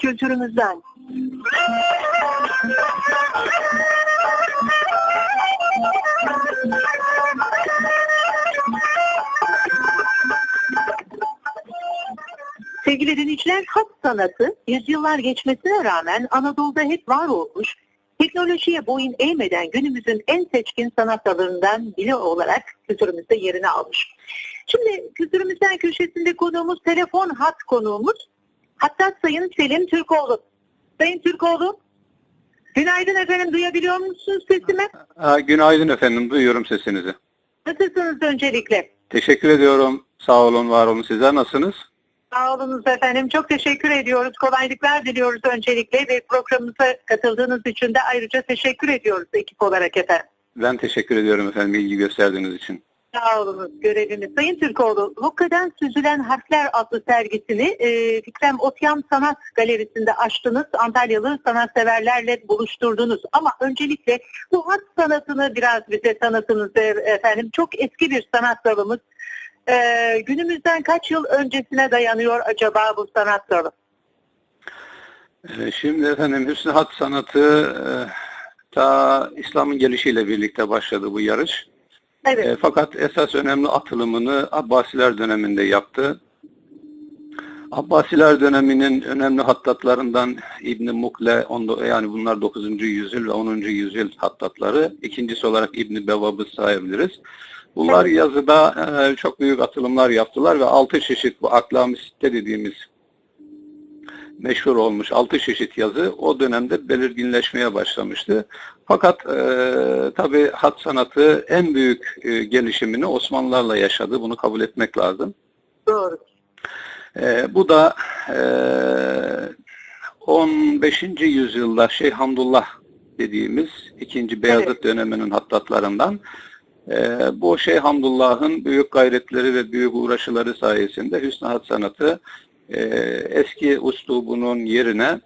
Kültürümüzden. Sevgili dinleyiciler, hat sanatı yüzyıllar geçmesine rağmen Anadolu'da hep var olmuş, teknolojiye boyun eğmeden günümüzün en seçkin sanat dallarından biri olarak kültürümüzde yerini almış. Şimdi kültürümüzden köşesinde konuğumuz telefon hat konuğumuz. Hatta Sayın Selim Türkoğlu. Sayın Türkoğlu, günaydın efendim duyabiliyor musunuz sesimi? Ha, günaydın efendim, duyuyorum sesinizi. Nasılsınız öncelikle? Teşekkür ediyorum. Sağ olun, var olun. Sizler nasılsınız? Sağ olunuz efendim. Çok teşekkür ediyoruz. Kolaylıklar diliyoruz öncelikle ve programımıza katıldığınız için de ayrıca teşekkür ediyoruz ekip olarak efendim. Ben teşekkür ediyorum efendim ilgi gösterdiğiniz için. Sağ olunuz göreviniz. Sayın Türkoğlu, Hokka'dan Süzülen Harfler adlı sergisini e, Fikrem Otyam Sanat Galerisi'nde açtınız. Antalyalı sanatseverlerle buluşturdunuz. Ama öncelikle bu hat sanatını biraz bize tanıtınız e, efendim. Çok eski bir sanat dalımız. E, günümüzden kaç yıl öncesine dayanıyor acaba bu sanat dalı? Ee, Şimdi efendim Hüsnü Hat sanatı e, ta İslam'ın gelişiyle birlikte başladı bu yarış. Evet. E, Fakat esas önemli atılımını Abbasiler döneminde yaptı. Abbasiler döneminin önemli hattatlarından İbn Mukle, onda- yani bunlar 9. yüzyıl ve 10. yüzyıl hattatları. İkincisi olarak İbn Bevab'ı sayabiliriz. Bunlar Evet. yazıda e, çok büyük atılımlar yaptılar ve altı çeşit bu aklam-ı sitte dediğimiz meşhur olmuş altı çeşit yazı o dönemde belirginleşmeye başlamıştı. Fakat e, tabi hat sanatı en büyük e, gelişimini Osmanlılarla yaşadı. Bunu kabul etmek lazım. Doğru. E, bu da e, 15. yüzyılda Şeyh Hamdullah dediğimiz 2. Beyazıt Evet. döneminin hattatlarından e, bu Şeyh Hamdullah'ın büyük gayretleri ve büyük uğraşıları sayesinde Hüsnü Hat sanatı e, eski uslubunun yerine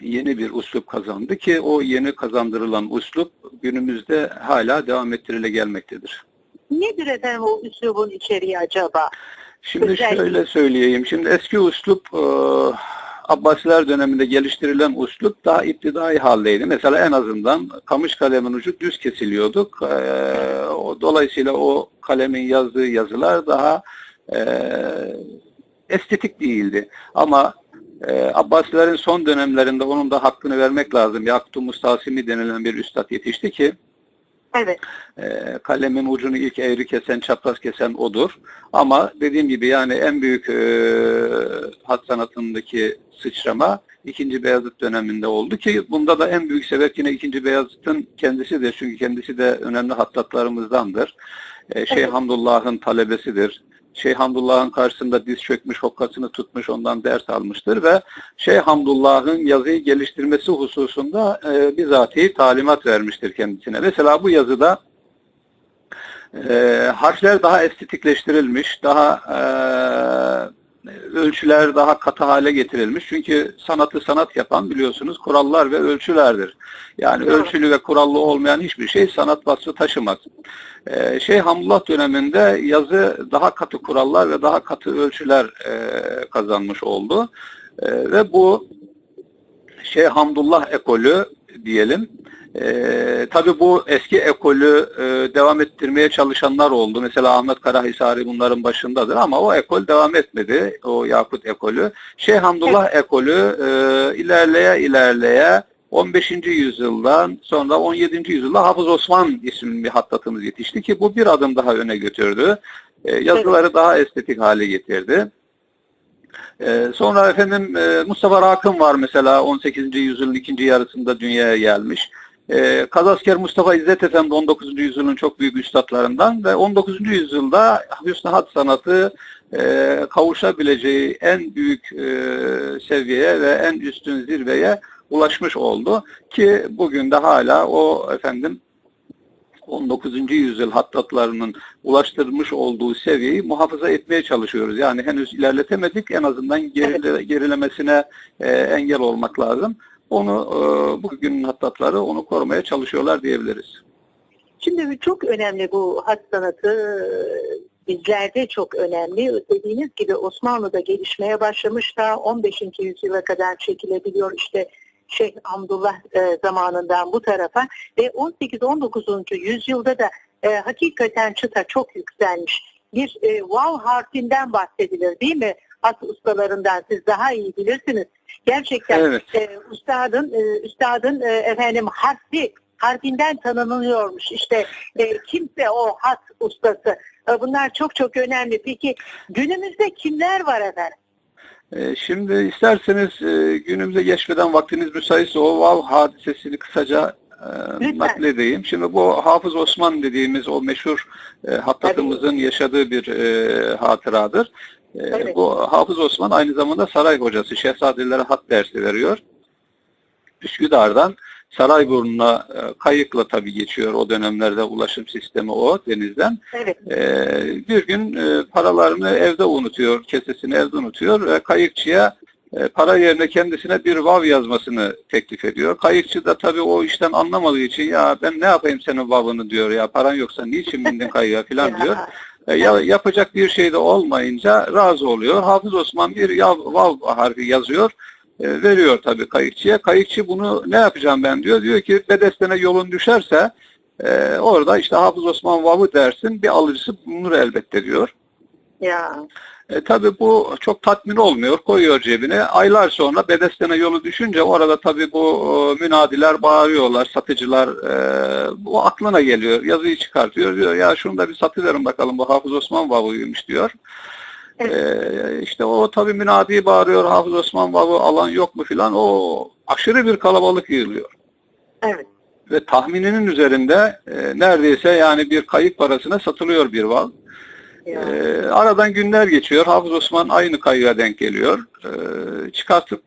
yeni bir uslup kazandı ki o yeni kazandırılan uslup günümüzde hala devam ettirile gelmektedir. Nedir efendim o üslubun içeriği acaba? Şimdi Özellikle. şöyle söyleyeyim. Şimdi eski uslup e, Abbasiler döneminde geliştirilen uslup daha iptidai haldeydi. Mesela en azından kamış kalemin ucu düz kesiliyordu. E, o, dolayısıyla o kalemin yazdığı yazılar daha e, estetik değildi. Ama e, Abbasilerin son dönemlerinde onun da hakkını vermek lazım. Yakut-u Mustasimi denilen bir üstad yetişti ki Evet. e, kalemin ucunu ilk eğri kesen, çapraz kesen odur. Ama dediğim gibi yani en büyük e, hat sanatındaki sıçrama 2. Beyazıt döneminde oldu ki bunda da en büyük sebep yine 2. Beyazıt'ın kendisidir. Çünkü kendisi de önemli hattatlarımızdandır. E, Şeyh Evet. Hamdullah'ın talebesidir. Şeyh Hamdullah'ın karşısında diz çökmüş, hokkasını tutmuş, ondan ders almıştır ve Şeyh Hamdullah'ın yazıyı geliştirmesi hususunda e, bizatihi talimat vermiştir kendisine. Mesela bu yazıda e, harfler daha estetikleştirilmiş, daha e, ölçüler daha katı hale getirilmiş. Çünkü sanatı sanat yapan biliyorsunuz kurallar ve ölçülerdir. Yani Doğru. ölçülü ve kurallı olmayan hiçbir şey sanat vasfı taşımaz. Ee, Şeyh Hamdullah döneminde yazı daha katı kurallar ve daha katı ölçüler e, kazanmış oldu. E, ve bu Şeyh Hamdullah ekolü diyelim. E, tabii bu eski ekolü e, devam ettirmeye çalışanlar oldu. Mesela Ahmet Karahisari bunların başındadır ama o ekol devam etmedi. O Yakut ekolü. Şeyh Hamdullah ekolü e, ilerleye ilerleye 15. yüzyıldan sonra 17. yüzyılda Hafız Osman isimli bir hattatımız yetişti ki bu bir adım daha öne götürdü. E, yazıları daha estetik hale getirdi. E, sonra efendim e, Mustafa Rakım var mesela 18. yüzyılın ikinci yarısında dünyaya gelmiş. E, Kazasker Mustafa İzzet Efendi 19. yüzyılın çok büyük üstadlarından ve 19. yüzyılda Hüsnü Hat sanatı e, kavuşabileceği en büyük e, seviyeye ve en üstün zirveye ulaşmış oldu ki bugün de hala o efendim 19. yüzyıl hattatlarının ulaştırmış olduğu seviyeyi muhafaza etmeye çalışıyoruz. Yani henüz ilerletemedik. En azından gerile- gerilemesine e, engel olmak lazım. Onu e, bugünün hattatları onu korumaya çalışıyorlar diyebiliriz. Şimdi çok önemli bu hat sanatı. bizlerde çok önemli. Dediğiniz gibi Osmanlı'da gelişmeye başlamış da 15. yüzyıla kadar çekilebiliyor işte Şeyh Hamdullah e, zamanından bu tarafa ve 18-19. yüzyılda da e, hakikaten çıta çok yükselmiş. Bir e, vav harfinden bahsedilir değil mi? At ustalarından siz daha iyi bilirsiniz. Gerçekten Evet. e, üstadın e, üstadın e, efendim harfi harfinden tanınıyormuş. İşte e, kimse o hat ustası. E, bunlar çok çok önemli. Peki günümüzde kimler var efendim? E, Şimdi isterseniz e, günümüze geçmeden vaktiniz müsaitse o Vav hadisesini kısaca e, Lütfen. nakledeyim. Şimdi bu Hafız Osman dediğimiz o meşhur hattatımızın yaşadığı bir hatıradır. Evet. Bu Hafız Osman aynı zamanda saray hocası. Şehzadelere hat dersi veriyor. Üsküdar'dan Sarayburnu'na e, kayıkla tabii geçiyor o dönemlerde ulaşım sistemi o denizden. Evet. Ee, bir gün e, paralarını evde unutuyor, kesesini evde unutuyor ve kayıkçıya e, para yerine kendisine bir vav yazmasını teklif ediyor. Kayıkçı da tabii o işten anlamadığı için ya ben ne yapayım senin vavını diyor ya paran yoksa niçin bindin kayığa falan diyor. Ya, E, ya, yapacak bir şey de olmayınca razı oluyor. Hafız Osman bir ya, vav harfi yazıyor. E, veriyor tabii kayıkçıya. Kayıkçı bunu ne yapacağım ben diyor. Diyor ki bedestene yolun düşerse e, orada işte Hafız Osman vavı dersin bir alıcısı bulunur elbette diyor. ya. E, tabii bu çok tatmin olmuyor. Koyuyor cebine. Aylar sonra Bedesten'e yolu düşünce orada tabii bu e, münadiler bağırıyorlar, satıcılar. E, bu aklına geliyor. Yazıyı çıkartıyor. Diyor ya şunu da bir satıverin bakalım bu Hafız Osman vavıymış diyor. E, işte o tabii münadi bağırıyor. Hafız Osman vavı alan yok mu filan. O aşırı bir kalabalık yığılıyor. Evet. Ve tahmininin üzerinde e, neredeyse yani bir kayık parasına satılıyor bir vav. Ya. Ee, aradan günler geçiyor. Hafız Osman aynı kayığa denk geliyor. Ee, çıkartıp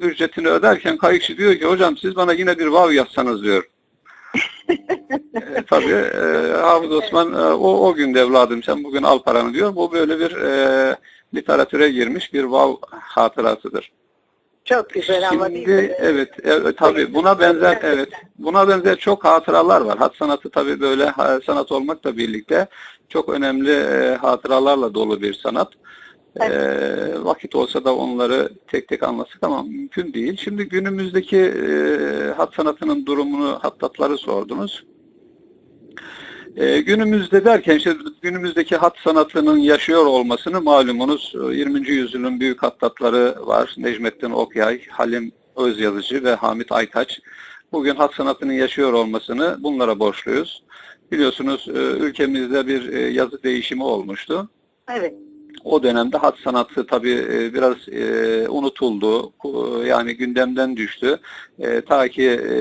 ücretini öderken kayıkçı diyor ki hocam siz bana yine bir vav yazsanız diyor. Ee, tabii e, Hafız Osman e, o, o gün de evladım sen bugün al paranı diyor. Bu böyle bir e, literatüre girmiş bir vav hatırasıdır. Çok güzel ama değil Şimdi mi? evet, evet tabii buna benzer evet buna benzer çok hatıralar var. Hat sanatı tabii böyle sanat olmakla birlikte çok önemli e, hatıralarla dolu bir sanat. E, vakit olsa da onları tek tek anlatsak ama mümkün değil. Şimdi günümüzdeki e, hat sanatının durumunu hattatları sordunuz. E, günümüzde derken işte günümüzdeki hat sanatının yaşıyor olmasını malumunuz e, 20. yüzyılın büyük hattatları var. Necmettin Okyay, Halim Özyazıcı ve Hamit Aytaç. Bugün hat sanatının yaşıyor olmasını bunlara borçluyuz. Biliyorsunuz e, ülkemizde bir e, yazı değişimi olmuştu. Evet. O dönemde hat sanatı tabii e, biraz e, unutuldu. Ku- Yani gündemden düştü. E, ta ki e,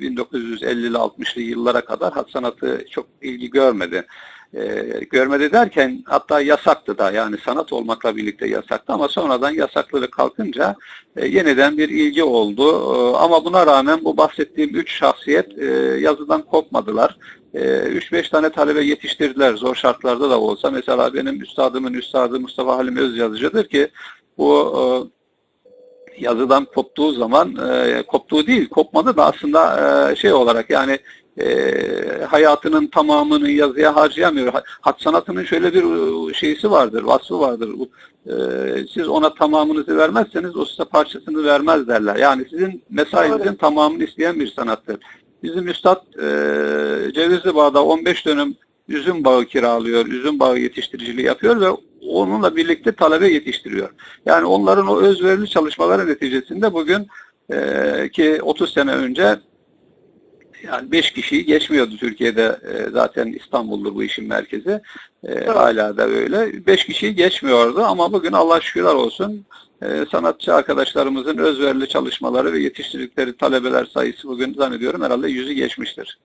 1950'li 60'lı yıllara kadar hat sanatı çok ilgi görmedi. E, görmedi derken hatta yasaktı da yani sanat olmakla birlikte yasaktı ama sonradan yasakları kalkınca e, yeniden bir ilgi oldu. E, ama buna rağmen bu bahsettiğim üç şahsiyet e, yazıdan kopmadılar. 3-5 tane talebe yetiştirdiler zor şartlarda da olsa. Mesela benim üstadımın üstadı Mustafa Halim Özyazıcı'dır ki bu e, yazıdan koptuğu zaman e, koptuğu değil kopmadı da aslında e, şey olarak yani e, hayatının tamamını yazıya harcayamıyor. Ha- Hat sanatının şöyle bir e, şeysi vardır, vasfı vardır. E, siz ona tamamınızı vermezseniz o size parçasını vermez derler. Yani sizin mesainizin Doğru. tamamını isteyen bir sanattır. Bizim üstad e, Cevizli Bağ'da 15 dönüm üzüm bağı kiralıyor, üzüm bağı yetiştiriciliği yapıyor ve onunla birlikte talebe yetiştiriyor. Yani onların o özverili çalışmaları neticesinde bugün e, ki 30 sene önce yani 5 kişiyi geçmiyordu Türkiye'de e, zaten İstanbul'dur bu işin merkezi. E, hala da öyle. 5 kişiyi geçmiyordu ama bugün Allah şükürler olsun e, sanatçı arkadaşlarımızın özverili çalışmaları ve yetiştirdikleri talebeler sayısı bugün zannediyorum herhalde yüzü geçmiştir.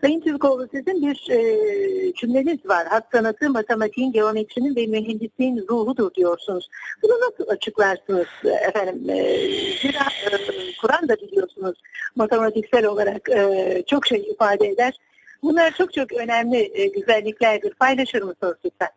Sayın Türkoğlu sizin bir e, cümleniz var. Hat sanatı matematiğin, geometrinin ve mühendisliğin ruhudur diyorsunuz. Bunu nasıl açıklarsınız efendim? E, zira e, Kur'an da biliyorsunuz matematiksel olarak e, çok şey ifade eder. Bunlar çok çok önemli e, güzelliklerdir. Paylaşır mısınız lütfen?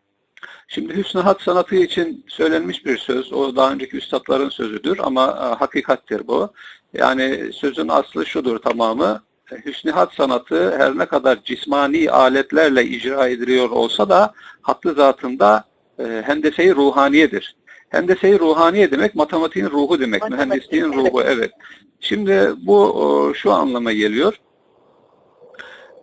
Şimdi hüsnü hat sanatı için söylenmiş bir söz. O daha önceki üstadların sözüdür ama e, hakikattir bu. Yani sözün aslı şudur tamamı. E, hüsnihat sanatı her ne kadar cismani aletlerle icra ediliyor olsa da haklı zatında e, hendese-i ruhaniyedir. Hendese-i ruhaniye demek matematiğin ruhu demek, Matematik, mühendisliğin evet. ruhu evet. Şimdi bu o, şu anlama geliyor.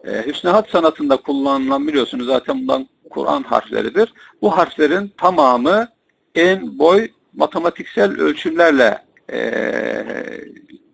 E, hüsnihat sanatında kullanılan biliyorsunuz zaten bundan Kur'an harfleridir. Bu harflerin tamamı en boy matematiksel ölçümlerle e,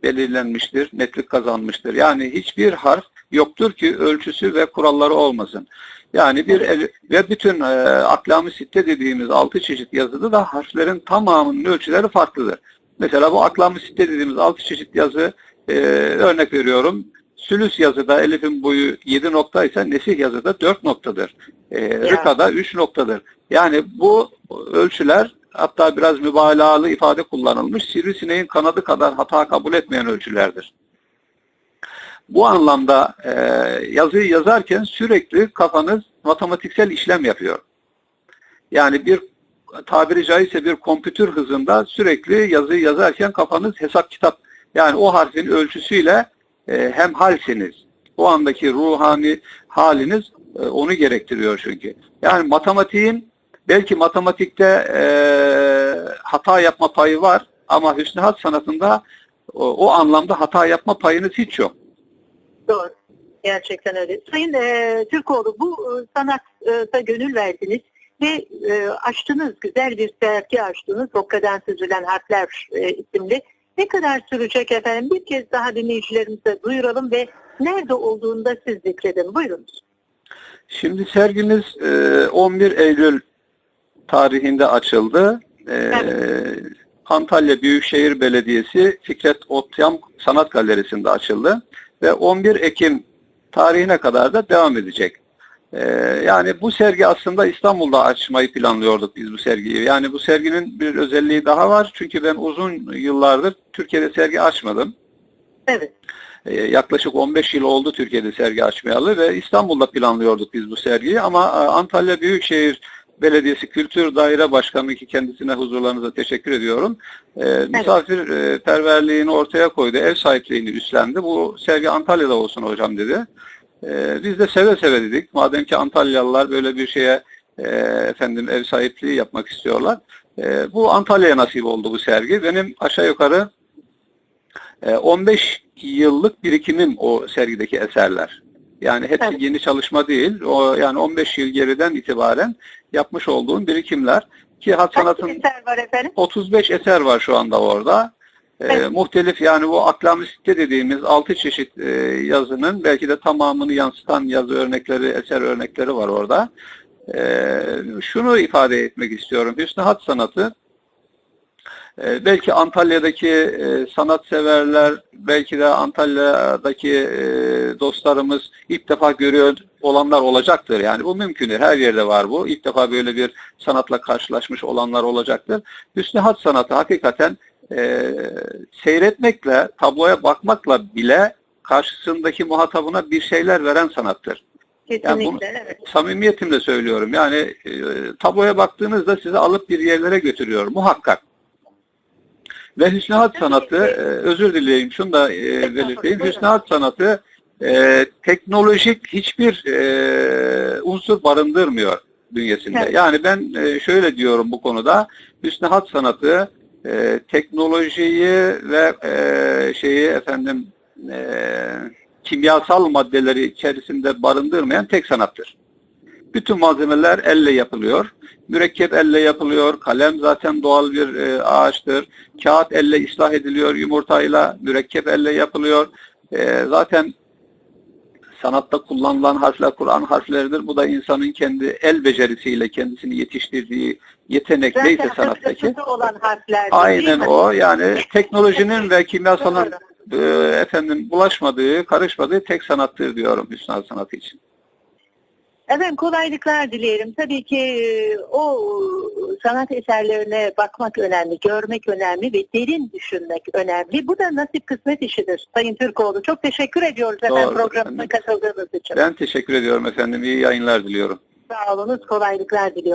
belirlenmiştir, netlik kazanmıştır. Yani hiçbir harf yoktur ki ölçüsü ve kuralları olmasın. Yani bir el- ve bütün e, aklamı sitte dediğimiz altı çeşit yazıda da harflerin tamamının ölçüleri farklıdır. Mesela bu aklamı sitte dediğimiz altı çeşit yazı e, örnek veriyorum. Sülüs yazıda elifin boyu 7 nokta ise nesih yazıda 4 noktadır. E, rıkada 3 noktadır. Yani bu ölçüler hatta biraz mübalağalı ifade kullanılmış sivrisineğin kanadı kadar hata kabul etmeyen ölçülerdir. Bu anlamda e, yazıyı yazarken sürekli kafanız matematiksel işlem yapıyor. Yani bir tabiri caizse bir kompütür hızında sürekli yazıyı yazarken kafanız hesap kitap yani o harfin ölçüsüyle e, hem halsiniz. O andaki ruhani haliniz e, onu gerektiriyor çünkü. Yani matematiğin belki matematikte e, hata yapma payı var ama hüsnü sanatında o, o anlamda hata yapma payınız hiç yok. Doğru. Gerçekten öyle. Sayın e, Türkoğlu bu e, sanata gönül verdiniz ve e, açtınız, güzel bir sergi açtınız. Okkadan süzülen harfler e, isimli. Ne kadar sürecek efendim? Bir kez daha dinleyicilerimize duyuralım ve nerede olduğunu da siz zikredin. Buyurunuz. Şimdi sergimiz e, 11 Eylül tarihinde açıldı. E, Antalya Büyükşehir Belediyesi Fikret Otyam Sanat Galerisi'nde açıldı ve 11 Ekim tarihine kadar da devam edecek. E, yani bu sergi aslında İstanbul'da açmayı planlıyorduk biz bu sergiyi. Yani bu serginin bir özelliği daha var. Çünkü ben uzun yıllardır Türkiye'de sergi açmadım. Evet. Ee, yaklaşık 15 yıl oldu Türkiye'de sergi açmayalı ve İstanbul'da planlıyorduk biz bu sergiyi ama e, Antalya Büyükşehir Belediyesi Kültür Daire Başkanı ki kendisine huzurlarınıza teşekkür ediyorum. Ee, misafirperverliğini ortaya koydu, ev sahipliğini üstlendi. Bu sergi Antalya'da olsun hocam dedi. Ee, biz de seve seve dedik. Madem ki Antalyalılar böyle bir şeye e, efendim ev sahipliği yapmak istiyorlar. E, bu Antalya'ya nasip oldu bu sergi. Benim aşağı yukarı e, 15 yıllık birikimim o sergideki eserler. Yani hepsi Evet. yeni çalışma değil. O yani 15 yıl geriden itibaren yapmış olduğum birikimler ki hat Kaç sanatın eser var efendim? 35 eser var şu anda orada. Ee, Evet. Muhtelif yani bu aklam sitte dediğimiz 6 çeşit e, yazının belki de tamamını yansıtan yazı örnekleri, eser örnekleri var orada. Ee, şunu ifade etmek istiyorum. Hüsnü hat sanatı e, belki Antalya'daki e, sanatseverler, belki de Antalya'daki e, dostlarımız ilk defa görüyor olanlar olacaktır. Yani bu mümkündür. Her yerde var bu. İlk defa böyle bir sanatla karşılaşmış olanlar olacaktır. Hüsnü hat sanatı hakikaten e, seyretmekle, tabloya bakmakla bile karşısındaki muhatabına bir şeyler veren sanattır. Kesinlikle. bunu- evet. Samimiyetimle söylüyorum. Yani e, tabloya baktığınızda sizi alıp bir yerlere götürüyor muhakkak. Ve hüsnü hat sanatı, e, özür dileyim şunu da e, belirteyim. Hüsnü hat sanatı e, teknolojik hiçbir e, unsur barındırmıyor bünyesinde. Evet. Yani ben e, şöyle diyorum bu konuda. Hüsnü hat sanatı e, teknolojiyi ve e, şeyi efendim e, kimyasal maddeleri içerisinde barındırmayan tek sanattır. Bütün malzemeler elle yapılıyor. Mürekkep elle yapılıyor. Kalem zaten doğal bir e, ağaçtır. Kağıt elle ıslah ediliyor yumurtayla. Mürekkep elle yapılıyor. E, zaten sanatta kullanılan harfler Kur'an harfleridir. Bu da insanın kendi el becerisiyle kendisini yetiştirdiği yetenek neyse Zaten sanattaki. hızlı olan. Aynen o. Yani teknolojinin ve kimyasalın e, efendim bulaşmadığı, karışmadığı tek sanattır diyorum Hüsnü sanatı için. Efendim kolaylıklar dileyelim. Tabii ki e, o sanat eserlerine bakmak önemli, görmek önemli ve derin düşünmek önemli. Bu da nasip kısmet işidir Sayın Türkoğlu. Çok teşekkür ediyoruz efendim Doğru, programına efendim. katıldığınız için. Ben teşekkür ediyorum efendim. İyi yayınlar diliyorum. Sağ olunuz, kolaylıklar diliyorum.